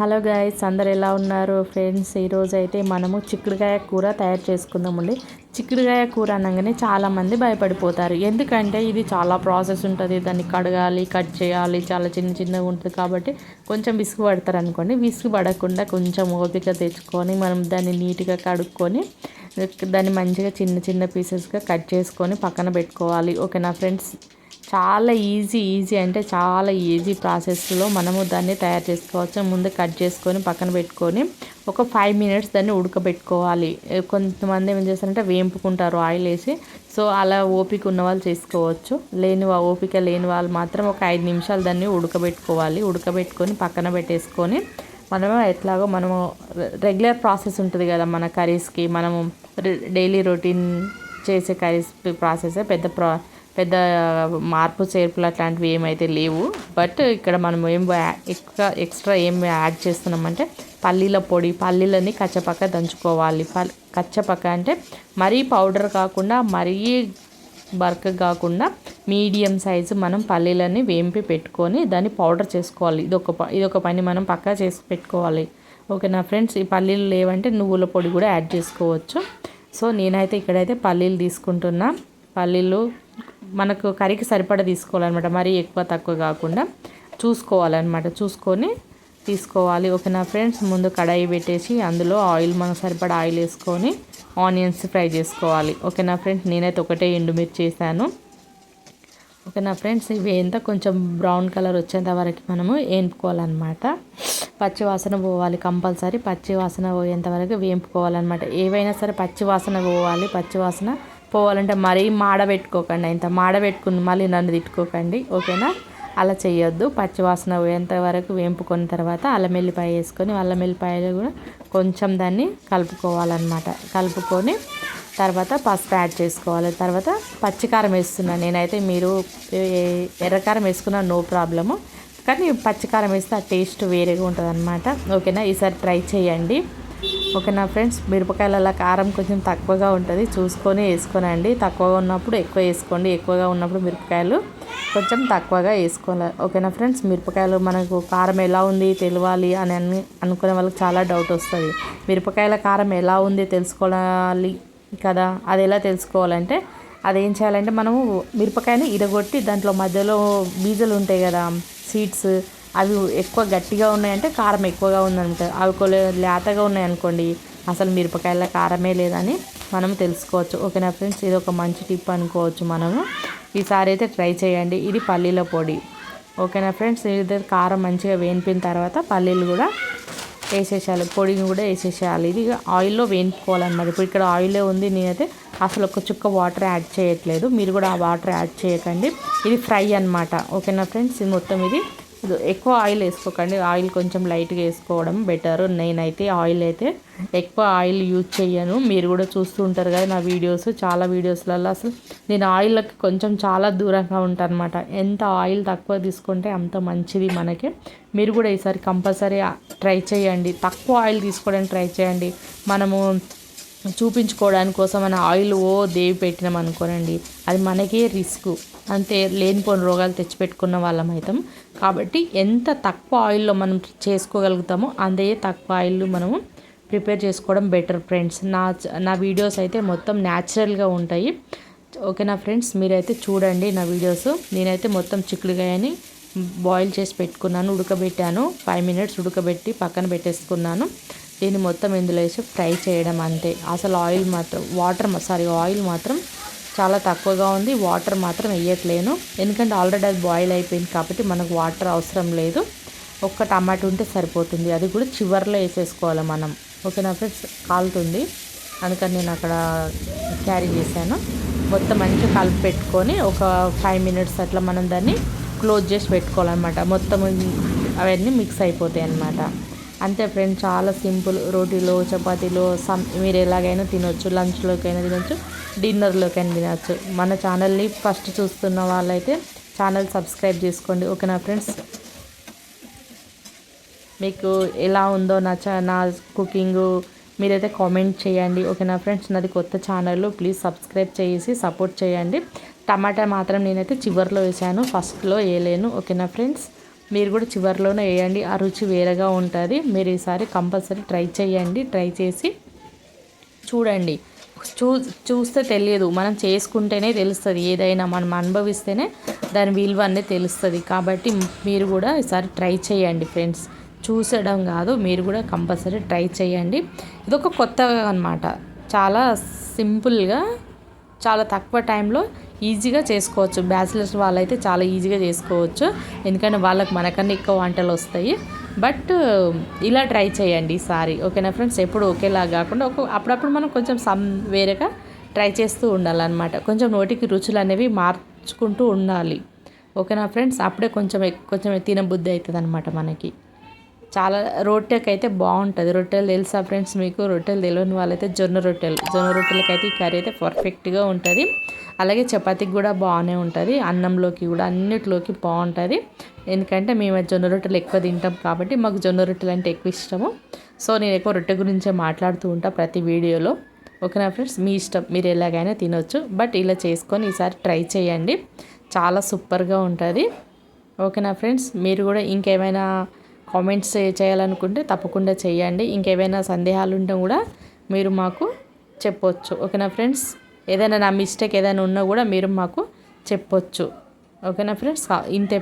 Hello guys అందరు ఎలా ఉన్నారు? ఫ్రెండ్స్ ఈరోజు అయితే మనము చిక్కుడుకాయ కూర తయారు చేసుకుందామండి. చిక్కుడుకాయ కూర అనగానే చాలామంది భయపడిపోతారు. ఎందుకంటే ఇది చాలా ప్రాసెస్ ఉంటుంది. దాన్ని కడగాలి కట్ చేయాలి. చాలా చిన్న చిన్నగా ఉంటుంది కాబట్టి కొంచెం విసుగు పడతారు అనుకోండి. విసుగు పడకుండా కొంచెం ఓపిక తెచ్చుకొని మనం దాన్ని నీట్గా కడుక్కొని దాన్ని మంచిగా చిన్న చిన్న పీసెస్గా కట్ చేసుకొని పక్కన పెట్టుకోవాలి. ఓకేనా ఫ్రెండ్స్? చాలా ఈజీ ఈజీ అంటే చాలా ఈజీ ప్రాసెస్లో మనము దాన్ని తయారు చేసుకోవచ్చు. ముందు కట్ చేసుకొని పక్కన పెట్టుకొని ఒక ఫైవ్ మినిట్స్ దాన్ని ఉడకబెట్టుకోవాలి. కొంతమంది ఏం చేస్తారంటే వేంపుకుంటారు ఆయిల్ వేసి. సో అలా ఓపిక ఉన్న వాళ్ళు చేసుకోవచ్చు. లేని ఓపిక లేని వాళ్ళు మాత్రం ఒక ఐదు నిమిషాలు దాన్ని ఉడకబెట్టుకోవాలి. ఉడకబెట్టుకొని పక్కన పెట్టేసుకొని మనము ఎట్లాగో మనము రెగ్యులర్ ప్రాసెస్ ఉంటుంది కదా మన కర్రీస్కి మనము డైలీ రొటీన్ చేసే కర్రీస్ ప్రాసెస్ పెద్ద ప్రా పెద్ద మార్పు చేర్పులు అట్లాంటివి ఏమైతే లేవు. బట్ ఇక్కడ మనం ఏం ఎక్స్ట్రా ఎక్స్ట్రా ఏం యాడ్ చేస్తున్నామంటే పల్లీల పొడి పల్లీలని కచ్చపక్క దంచుకోవాలి. పల్ కచ్చపక్క అంటే మరీ పౌడర్ కాకుండా మరీ బర్క్ కాకుండా మీడియం సైజు మనం పల్లీలని వేంపి పెట్టుకొని దాన్ని పౌడర్ చేసుకోవాలి. ఇదొక ఇదొక ఇది ఒక పని మనం పక్కా చేసి పెట్టుకోవాలి. ఓకేనా ఫ్రెండ్స్? ఈ పల్లీలు లేవంటే నువ్వుల పొడి కూడా యాడ్ చేసుకోవచ్చు. సో నేనైతే ఇక్కడైతే పల్లీలు తీసుకుంటున్నా. పల్లీలు మనకు కర్రీకి సరిపడా తీసుకోవాలన్నమాట. మరీ ఎక్కువ తక్కువ కాకుండా చూసుకోవాలన్నమాట. చూసుకొని తీసుకోవాలి. ఓకేనా ఫ్రెండ్స్ ముందు కడాయి పెట్టేసి అందులో ఆయిల్ మనకు సరిపడా ఆయిల్ వేసుకొని ఆనియన్స్ ఫ్రై చేసుకోవాలి. ఓకేనా ఫ్రెండ్స్ నేనైతే ఒకటే ఎండుమిర్చి చేశాను. ఓకేనా ఫ్రెండ్స్ ఇవి ఎంత కొంచెం బ్రౌన్ కలర్ వచ్చేంత వరకు మనము వేపుకోవాలన్నమాట. పచ్చి వాసన పోవాలి కంపల్సరీ. పచ్చి వాసన పోయేంత వరకు వేపుకోవాలన్నమాట. ఏవైనా సరే పచ్చి వాసన పోవాలి. పచ్చి వాసన పోవాలంటే మరీ మాడబెట్టుకోకండి ఇంత మాడబెట్టుకుని మళ్ళీ నన్ను తిట్టుకోకండి ఓకేనా? అలా చేయొద్దు పచ్చివాసన పోయేంత వరకు వేంపుకున్న తర్వాత అల్లం వెల్లిపాయ వేసుకొని అల్లం వెల్లిపాయలు కూడా కొంచెం దాన్ని కలుపుకోవాలన్నమాట. కలుపుకొని తర్వాత పసుపు యాడ్ చేసుకోవాలి. తర్వాత పచ్చికారం వేస్తున్నాను నేనైతే మీరు ఎర్రకారం వేసుకున్న నో ప్రాబ్లము. కానీ పచ్చికారం వేస్తే ఆ టేస్ట్ వేరేగా ఉంటుంది అనమాట ఓకేనా? ఈసారి ట్రై చేయండి. ఓకేనా ఫ్రెండ్స్ మిరపకాయల కారం కొంచెం తక్కువగా ఉంటుంది. చూసుకొని వేసుకోనండి. తక్కువగా ఉన్నప్పుడు ఎక్కువ వేసుకోండి. ఎక్కువగా ఉన్నప్పుడు మిరపకాయలు కొంచెం తక్కువగా వేసుకోవాలి. ఓకేనా ఫ్రెండ్స్ మిరపకాయలు మనకు కారం ఎలా ఉంది తెలియాలి అని అని అనుకునే వాళ్ళకి చాలా డౌట్ వస్తుంది. మిరపకాయల కారం ఎలా ఉంది తెలుసుకోవాలి కదా? అది ఎలా తెలుసుకోవాలంటే అదేం చేయాలంటే మనము మిరపకాయని ఇరగొట్టి దాంట్లో మధ్యలో బీజలు ఉంటాయి కదా సీడ్స్ అవి ఎక్కువ గట్టిగా ఉన్నాయంటే కారం ఎక్కువగా ఉందనమాట. అవి కొన్ని లేతగా ఉన్నాయనుకోండి అసలు మిరపకాయల కారమే లేదని మనం తెలుసుకోవచ్చు. ఓకేనా ఫ్రెండ్స్? ఇది ఒక మంచి టిప్ అనుకోవచ్చు మనము. ఈసారి అయితే ట్రై చేయండి. ఇది పల్లీల పొడి. ఓకేనా ఫ్రెండ్స్? ఇది కారం మంచిగా వేనిపిన తర్వాత పల్లీలు కూడా వేసేసేయాలి. పొడిని కూడా వేసేసేయాలి. ఇది ఆయిల్లో వేయించుకోవాలన్నమాట. ఇప్పుడు ఇక్కడ ఆయిలే ఉంది. నేనైతే అసలు ఒక చుక్క వాటర్ యాడ్ చేయట్లేదు. మీరు కూడా ఆ వాటర్ యాడ్ చేయకండి. ఇది ఫ్రై అనమాట ఓకేనా ఫ్రెండ్స్? ఇది మొత్తం ఇది ఎక్కువ ఆయిల్ వేసుకోకండి. ఆయిల్ కొంచెం లైట్గా వేసుకోవడం బెటర్. నేనైతే ఆయిల్ అయితే ఎక్కువ ఆయిల్ యూజ్ చేయను మీరు కూడా చూస్తూ ఉంటారు కదా నా వీడియోస్. చాలా వీడియోస్లలో అసలు నేను ఆయిల్కి కొంచెం చాలా దూరంగా ఉంటాను అనమాట ఎంత ఆయిల్ తక్కువ తీసుకుంటే అంత మంచిది మనకి. మీరు కూడా ఈసారి కంపల్సరీ ట్రై చేయండి. తక్కువ ఆయిల్ తీసుకోవడానికి ట్రై చేయండి. మనము చూపించుకోవడానికి కోసం మన ఆయిల్ ఓ దేవి పెట్టినాం అనుకోనండి. అది మనకే రిస్క్. అంతే లేనిపోని రోగాలు తెచ్చిపెట్టుకున్న వాళ్ళం అవుతాం కాబట్టి ఎంత తక్కువ ఆయిల్లో మనం చేసుకోగలుగుతామో అంతే తక్కువ ఆయిల్ మనము ప్రిపేర్ చేసుకోవడం బెటర్ ఫ్రెండ్స్. నా నా వీడియోస్ అయితే మొత్తం న్యాచురల్గా ఉంటాయి. ఓకేనా ఫ్రెండ్స్? మీరైతే చూడండి నా వీడియోస్. నేనైతే మొత్తం చిక్కుడుగాయని బాయిల్ చేసి పెట్టుకున్నాను ఉడకబెట్టాను. ఫైవ్ మినిట్స్ ఉడకబెట్టి పక్కన పెట్టేసుకున్నాను. దీన్ని మొత్తం ఇందులో వేసి ఫ్రై చేయడం అంతే. అసలు ఆయిల్ మాత్రం వాటర్ సారీ ఆయిల్ మాత్రం చాలా తక్కువగా ఉంది. వాటర్ మాత్రం వేయట్లేను. ఎందుకంటే ఆల్రెడీ అది బాయిల్ అయిపోయింది కాబట్టి మనకు వాటర్ అవసరం లేదు. ఒక్క టమాటో ఉంటే సరిపోతుంది. అది కూడా చివరిలో వేసేసుకోవాలి మనం. ఓకేనా ఫ్రెండ్స్? కాలుతుంది. అందుకని నేను అక్కడ క్యారీ చేశాను. మొత్తం మంచిగా కలిపి పెట్టుకొని ఒక ఫైవ్ మినిట్స్ అట్లా మనం దాన్ని క్లోజ్ చేసి పెట్టుకోవాలన్నమాట. మొత్తం అవన్నీ మిక్స్ అయిపోతాయి అన్నమాట. అంతే ఫ్రెండ్స్ చాలా సింపుల్. రోటీలో చపాతీలో సమ్ మీరు ఎలాగైనా తినొచ్చు లంచ్లోకైనా తినొచ్చు డిన్నర్లోకైనా తినొచ్చు. మన ఛానల్ని ఫస్ట్ చూస్తున్న వాళ్ళైతే ఛానల్ సబ్స్క్రైబ్ చేసుకోండి ఓకేనా ఫ్రెండ్స్? మీకు ఎలా ఉందో నా చా నా కుకింగ్ మీరైతే కామెంట్ చేయండి ఓకేనా ఫ్రెండ్స్? నాది కొత్త ఛానల్ ప్లీజ్ సబ్స్క్రైబ్ చేసి సపోర్ట్ చేయండి. టమాటా మాత్రం నేనైతే చివరిలో వేసాను ఫస్ట్లో వేయలేను ఓకేనా ఫ్రెండ్స్? మీరు కూడా చివరిలోనే వేయండి. ఆ రుచి వేరేగా ఉంటుంది. మీరు ఈసారి కంపల్సరీ ట్రై చేయండి. ట్రై చేసి చూడండి. చూ చూస్తే తెలియదు. మనం చేసుకుంటేనే తెలుస్తుంది. ఏదైనా మనం అనుభవిస్తేనే దాని విలువ అనేది తెలుస్తుంది. కాబట్టి మీరు కూడా ఈసారి ట్రై చేయండి ఫ్రెండ్స్. చూసడం కాదు. మీరు కూడా కంపల్సరీ ట్రై చేయండి. ఇదొక కొత్తగా అనమాట చాలా సింపుల్గా చాలా తక్కువ టైంలో ఈజీగా చేసుకోవచ్చు. బ్యాచిలర్స్ వాళ్ళైతే చాలా ఈజీగా చేసుకోవచ్చు. ఎందుకంటే వాళ్ళకి మనకన్నా ఎక్కువ వంటలు వస్తాయి. బట్ ఇలా ట్రై చేయండి ఈసారి. ఓకేనా ఫ్రెండ్స్? ఎప్పుడు ఒకేలా కాకుండా ఒక అప్పుడప్పుడు మనం కొంచెం సమ్ వేరేగా ట్రై చేస్తూ ఉండాలన్నమాట. కొంచెం నోటికి రుచులు అనేవి మార్చుకుంటూ ఉండాలి. ఓకేనా ఫ్రెండ్స్? అప్పుడే కొంచెం కొంచెం తినబుద్ధి అవుతుంది అనమాట మనకి. చాలా రొట్టెకి అయితే బాగుంటుంది. రొట్టెలు తెలుసా ఫ్రెండ్స్ మీకు? రొట్టెలు తెలియని వాళ్ళైతే జొన్న రొట్టెలు. జొన్న రొట్టెలకి అయితే ఈ కర్రీ అయితే పర్ఫెక్ట్గా ఉంటుంది. అలాగే చపాతీకి కూడా బాగానే ఉంటుంది. అన్నంలోకి కూడా అన్నిటిలోకి బాగుంటుంది. ఎందుకంటే మేము జొన్న రొట్టెలు ఎక్కువ తింటాం కాబట్టి మాకు జొన్న రొట్టెలు అంటే ఎక్కువ ఇష్టము. సో నేను ఎక్కువ రొట్టె గురించే మాట్లాడుతూ ఉంటాను ప్రతి వీడియోలో. ఓకేనా ఫ్రెండ్స్? మీ ఇష్టం. మీరు ఎలాగైనా తినొచ్చు. బట్ ఇలా చేసుకొని ఈసారి ట్రై చేయండి. చాలా సూపర్గా ఉంటుంది. ఓకేనా ఫ్రెండ్స్? మీరు కూడా ఇంకేమైనా కామెంట్స్ చేయాలనుకుంటే తప్పకుండా చేయండి. ఇంకేమైనా సందేహాలు ఉంటే కూడా మీరు మాకు చెప్పొచ్చు. ఓకేనా ఫ్రెండ్స్? ఏదైనా నా మిస్టేక్ ఏదైనా ఉన్నా కూడా మీరు మాకు చెప్పొచ్చు. ఓకేనా ఫ్రెండ్స్? ఇంతే.